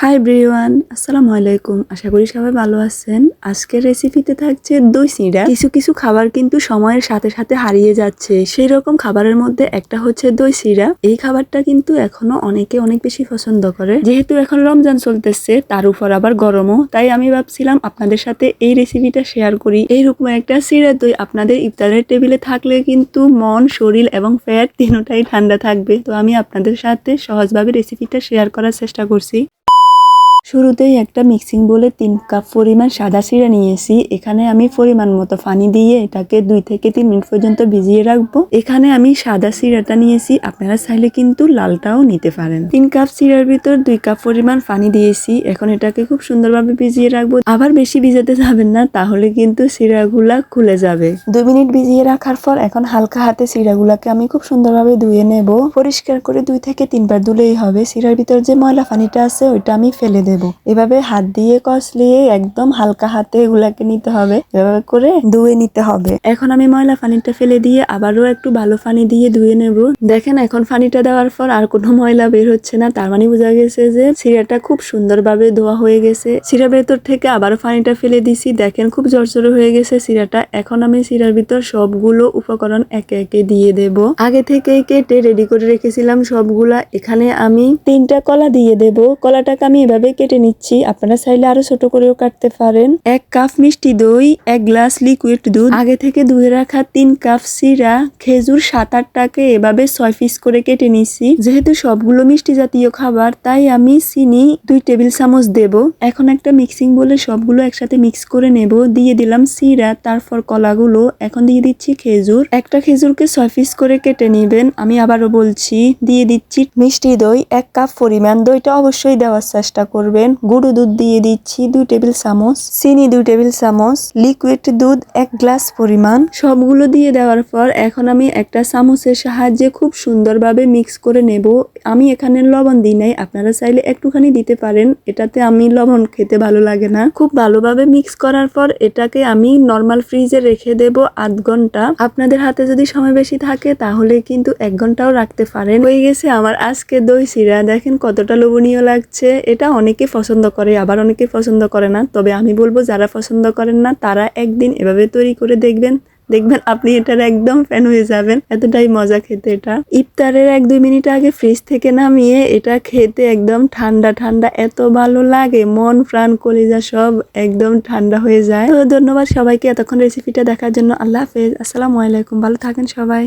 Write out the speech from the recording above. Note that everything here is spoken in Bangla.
হাই ব্রিওয়ান আসসালামু আলাইকুম। আশা করি সবাই ভালো আছেন। আজকের রেসিপিতে থাকছে দই সিঁড়া কিছু কিছু খাবার কিন্তু সময়ের সাথে সাথে হারিয়ে যাচ্ছে। সেই রকম খাবারের মধ্যে একটা হচ্ছে দই সিঁড়া এই খাবারটা কিন্তু এখনও অনেকে অনেক বেশি পছন্দ করে। যেহেতু এখন রমজান চলতেছে, তার উপর আবার গরমও। তাই আমি ভাবছিলাম আপনাদের সাথে এই রেসিপিটা শেয়ার করি। এইরকম একটা সিরা দই আপনাদের ইফতারের টেবিলে থাকলে কিন্তু মন, শরীর এবং ফ্যাট তিনটাই ঠান্ডা থাকবে। তো আমি আপনাদের সাথে সহজভাবে রেসিপিটা শেয়ার করার চেষ্টা করছি। শুরুতেই একটা মিক্সিং বলে তিন কাপ পরিমাণ সাদা সিরা নিয়েছি। এখানে আমি পরিমাণ মতো পানি দিয়ে এটাকে দুই থেকে তিন মিনিট পর্যন্ত ভিজিয়ে রাখব। এখানে আমি সাদা সিরাটা নিয়েছি। আপনারা চাইলে কিন্তু লালটাও নিতে পারেন। তিন কাপ সিরার ভিতর দুই কাপ পরিমাণ পানি দিয়েছি। এখন এটাকে খুব সুন্দরভাবে ভিজিয়ে রাখব। আবার বেশি ভিজাতে যাবেন না, তাহলে কিন্তু সিরাগুলা খুলে যাবে। দুই মিনিট ভিজিয়ে রাখার পর এখন হালকা হাতে সিরাগুলাকে আমি খুব সুন্দরভাবে ধুয়ে নেব। পরিষ্কার করে দুই থেকে তিনবার ধুলেই হবে। সিরার ভিতর যে ময়লা পানিটা আছে, ওইটা আমি ফেলে দেব এভাবে হাত দিয়ে কষলিয়ে একদম হালকা হাতে এগুলাকে নিতে হবে। এভাবে করে ধুয়ে নিতে হবে। এখন আমি ময়লা পানিটা ফেলে দিয়ে আবারও একটু ভালো পানি দিয়ে ধুয়ে নেব। দেখেন, এখন পানিটা দেওয়ার পর আর কোনো ময়লা বের হচ্ছে না। তার মানে বোঝা গেছে যে সিরাটা খুব সুন্দরভাবে ধোয়া হয়ে গেছে। সিরা ভেতর থেকে আবারও পানিটা ফেলে দিছি। দেখেন, খুব জড়জড়ো হয়ে গেছে সিরাটা এখন আমি সিরার ভিতর সবগুলো উপকরণ একে একে দিয়ে দেব। আগে থেকে কেটে রেডি করে রেখেছিলাম সবগুলা। এখানে আমি তিনটা কলা দিয়ে দেব। কলাটাকে আমি এভাবে কেটে নিচ্ছি। আপনারা চাইলে আরও ছোট করেও কাটতে পারেন। এক কাপ মিষ্টি দই, এক গ্লাস লিকুইড দুধ। আগে থেকে ধুয়ে রাখা তিন কাপ সিরা, খেজুর সাত আটটাকে এভাবে ছয় পিস করে কেটে নিচ্ছি। যেহেতু সবগুলো মিষ্টি জাতীয় খাবার, তাই আমি চিনি দুই টেবিল চামচ দেব। এখন একটা মিক্সিং বলে সবগুলো একসাথে মিক্স করে নেব। দিয়ে দিলাম সিরা, তারপর কলাগুলো। এখন দিয়ে দিচ্ছি খেজুর। একটা খেজুরকে ছয় পিস করে কেটে নেবেন। আমি আবারও বলছি, দিয়ে দিচ্ছি মিষ্টি দই। এক কাপ পরিমাণ দইটা অবশ্যই দেওয়ার চেষ্টা করবেন। গুঁড়ো দুধ দিয়ে দিচ্ছি দুই টেবিল চামচ, চিনি দুই টেবিল চামচ লিকুইড দুধ এক গ্লাস পরিমাণ। সবগুলো দিয়ে দেওয়ার পর এখন আমি একটা চামচের সাহায্যে খুব সুন্দরভাবে মিক্স করে নেব। আমি এখানে লবণ দিই নাই, আপনারা চাইলে একটুখানি দিতে পারেন। এটাতে আমি লবণ খেতে ভালো লাগে না। খুব ভালোভাবে মিক্স করার পর এটাকে আমি নর্মাল ফ্রিজে রেখে দেব আধ ঘণ্টা। আপনাদের হাতে যদি সময় বেশি থাকে তাহলে কিন্তু এক ঘন্টাও রাখতে পারেন। হয়ে গেছে আমার আজকে দই সিরা। দেখেন কতটা লোভনীয় লাগছে। এটা অনেকে পছন্দ করে, আবার অনেকে পছন্দ করে না। তবে আমি বলব, যারা পছন্দ করেন না, তারা একদিন এভাবে তৈরি করে দেখবেন। দেখবেন আপনি এটার একদম ফ্যান হয়ে যাবেন। এতটাই মজা খেতে এটা। ইফতারের এক দুই মিনিট আগে ফ্রিজ থেকে নামিয়ে এটা খেতে একদম ঠান্ডা ঠান্ডা, এত ভালো লাগে। মন, প্রাণ, কলিজা সব একদম ঠান্ডা হয়ে যায়। তো ধন্যবাদ সবাইকে এতক্ষণ রেসিপিটা দেখার জন্য। আল্লাহ হাফেজ। আসসালামু আলাইকুম। ভালো থাকেন সবাই।